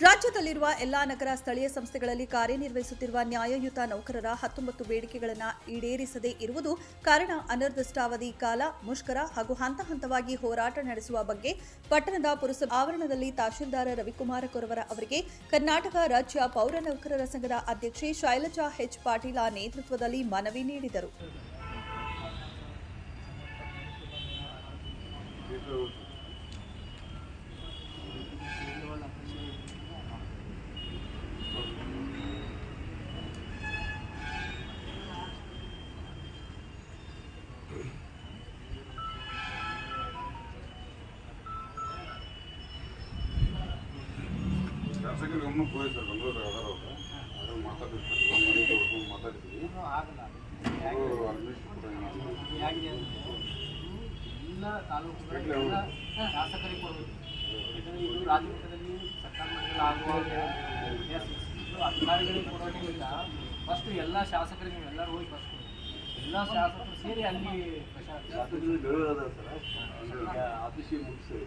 ರಾಜ್ಯದಲ್ಲಿರುವ ಎಲ್ಲಾ ನಗರ ಸ್ಥಳೀಯ ಸಂಸ್ಥೆಗಳಲ್ಲಿ ಕಾರ್ಯನಿರ್ವಹಿಸುತ್ತಿರುವ ನ್ಯಾಯಯುತ ನೌಕರರ ಹತ್ತೊಂಬತ್ತು ಬೇಡಿಕೆಗಳನ್ನು ಈಡೇರಿಸದೇ ಇರುವುದು ಕಾರಣ ಅನಿರ್ದಿಷ್ಟಾವಧಿ ಕಾಲ, ಮುಷ್ಕರ ಹಾಗೂ ಹಂತ ಹಂತವಾಗಿ ಹೋರಾಟ ನಡೆಸುವ ಬಗ್ಗೆ ಪಟ್ಟಣದ ಪುರಸಭೆ ಆವರಣದಲ್ಲಿ ತಹಶೀಲ್ದಾರ್ ರವಿಕುಮಾರ ಕೊರವರ ಅವರಿಗೆ ಕರ್ನಾಟಕ ರಾಜ್ಯ ಪೌರ ನೌಕರರ ಸಂಘದ ಅಧ್ಯಕ್ಷೆ ಶೈಲಜಾ ಎಚ್ ಪಾಟೀಲ ನೇತೃತ್ವದಲ್ಲಿ ಮನವಿ ನೀಡಿದರು. ಶಾಸಕರಿಗೆ ಗಮನಕ್ಕೆ ಹೋಗಿ ಸರ್ ಬೆಂಗಳೂರು ಅದಾರ ಅವ್ರು. ಮಾತಾಡಿದ್ವಿ. ಏನಾದ್ರು ಹೇಗಿದೆ ಎಲ್ಲ ತಾಲೂಕುಗಳು ಶಾಸಕರಿಗೆ ಕೊಡಬೇಕು. ಯಾಕಂದರೆ ಇದು ಸರ್ಕಾರ ಮಟ್ಟದಲ್ಲಿ ಇದು ಅಧಿಕಾರಿಗಳಿಗೆ ಕೊಡೋದ್ರಿಂದ ಫಸ್ಟ್ ಎಲ್ಲ ಶಾಸಕರಿಗೆ ನೀವು ಎಲ್ಲರೂ ಹೋಗಿ ಫಸ್ಟ್ ಎಲ್ಲ ಶಾಸಕರು ಸೇರಿ ಅಲ್ಲಿ ಆಫೀಸಿಗೆ ಮುಗಿಸಿ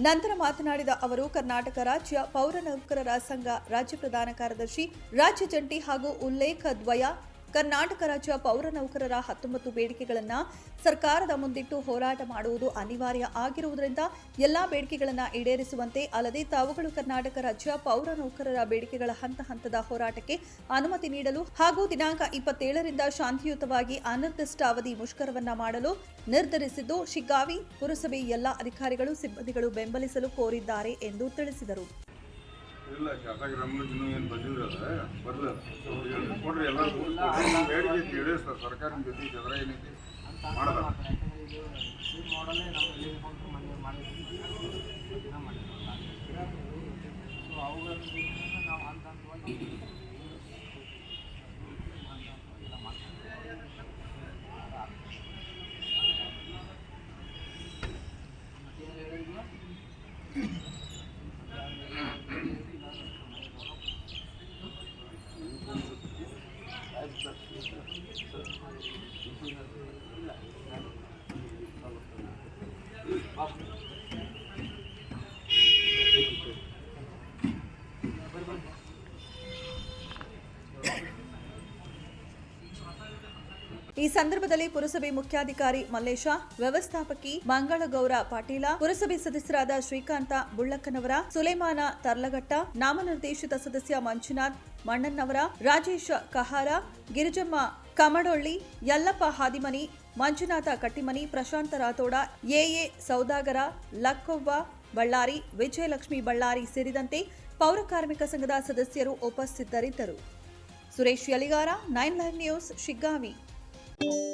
ನಂತರ ಮಾತನಾಡಿದ ಅವರು, ಕರ್ನಾಟಕ ರಾಜ್ಯ ಪೌರ ನೌಕರರ ಸಂಘ ರಾಜ್ಯ ಪ್ರಧಾನ ಕಾರ್ಯದರ್ಶಿ ರಾಜ್ಯ ಜಂಟಿ ಹಾಗೂ ಉಲ್ಲೇಖ ದ್ವಯ ಕರ್ನಾಟಕ ರಾಜ್ಯ ಪೌರ ನೌಕರರ ಹತ್ತೊಂಬತ್ತು ಬೇಡಿಕೆಗಳನ್ನು ಸರ್ಕಾರದ ಮುಂದಿಟ್ಟು ಹೋರಾಟ ಮಾಡುವುದು ಅನಿವಾರ್ಯ ಆಗಿರುವುದರಿಂದ ಎಲ್ಲಾ ಬೇಡಿಕೆಗಳನ್ನು ಈಡೇರಿಸುವಂತೆ ಅಲ್ಲದೆ ತಾವುಗಳು ಕರ್ನಾಟಕ ರಾಜ್ಯ ಪೌರ ನೌಕರರ ಬೇಡಿಕೆಗಳ ಹಂತ ಹಂತದ ಹೋರಾಟಕ್ಕೆ ಅನುಮತಿ ನೀಡಲು ಹಾಗೂ ದಿನಾಂಕ ಇಪ್ಪತ್ತೇಳರಿಂದ ಶಾಂತಿಯುತವಾಗಿ ಅನಿರ್ದಿಷ್ಟಾವಧಿ ಮುಷ್ಕರವನ್ನ ಮಾಡಲು ನಿರ್ಧರಿಸಿದ್ದು, ಶಿಗ್ಗಾವಿ ಪುರಸಭೆ ಎಲ್ಲ ಅಧಿಕಾರಿಗಳು, ಸಿಬ್ಬಂದಿಗಳು ಬೆಂಬಲಿಸಲು ಕೋರಿದ್ದಾರೆ ಎಂದು ತಿಳಿಸಿದರು. ಇಲ್ಲ ಶಾಸಕರ ಗಮನಕ್ಕೆ ಇನ್ನೂ ಏನು ಬಂದಿದ್ರಲ್ಲ ಬರಲ್ಲ ಕೊಡ್ರಿ ಎಲ್ಲ ಬೇಡಿಕೆ ತಿಳಿಸ್ತಾರೆ ಸರ್ಕಾರದ ಜೊತೆ ಜಗಳ ಏನೈತಿ ಮಾಡಲ್ಲ ಸೊ ಯಾಕಂದ್ರೆ ಇದು ಸೇಮ್ ಮಾಡಲೇ ನಾವು ಎಲ್ಲಿ ಕೊಂಡು ಮನೆ ಮಾಡಿದ್ವಿ ದಿನ ಮಾಡಿದ್ವಲ್ಲ ಸೊ ಅವುಗಳನ್ನು ನಾವು ಹಂತ ಹಂತವಾಗಿ ಹಂತ ಹಂತವಾಗಿ ಎಲ್ಲ ಮಾಡ್ತೀವಿ. ಮತ್ತೇನು ಹೇಳಿದ್ಯಾ? ಈ ಸಂದರ್ಭದಲ್ಲಿ ಪುರಸಭೆ ಮುಖ್ಯಾಧಿಕಾರಿ ಮಲ್ಲೇಶ, ವ್ಯವಸ್ಥಾಪಕಿ ಮಂಗಳಗೌರ ಪಾಟೀಲ, ಪುರಸಭೆ ಸದಸ್ಯರಾದ ಶ್ರೀಕಾಂತ ಬುಳ್ಳಕ್ಕನವರ, ಸುಲೇಮಾನ ತರ್ಲಘಟ್ಟ, ನಾಮನಿರ್ದೇಶಿತ ಸದಸ್ಯ ಮಂಜುನಾಥ್ ಮಣ್ಣನ್ನವರ ರಾಜೇಶ್ ಕಹಾರ, ಗಿರಿಜಮ್ಮ ಕಮಡೊಳ್ಳಿ, ಯಲ್ಲಪ್ಪ ಹಾದಿಮನಿ, ಮಂಜುನಾಥ ಕಟ್ಟಿಮನಿ, ಪ್ರಶಾಂತ ರಾಥೋಡ, ಎಎ ಸೌದಾಗರ, ಲಕ್ಕೊವ್ವ ಬಳ್ಳಾರಿ, ವಿಜಯಲಕ್ಷ್ಮಿ ಬಳ್ಳಾರಿ ಸೇರಿದಂತೆ ಪೌರ ಕಾರ್ಮಿಕ ಸಂಘದ ಸದಸ್ಯರು ಉಪಸ್ಥಿತರಿದ್ದರು. Suresh Yaligar, nine live news, Shiggavi. Música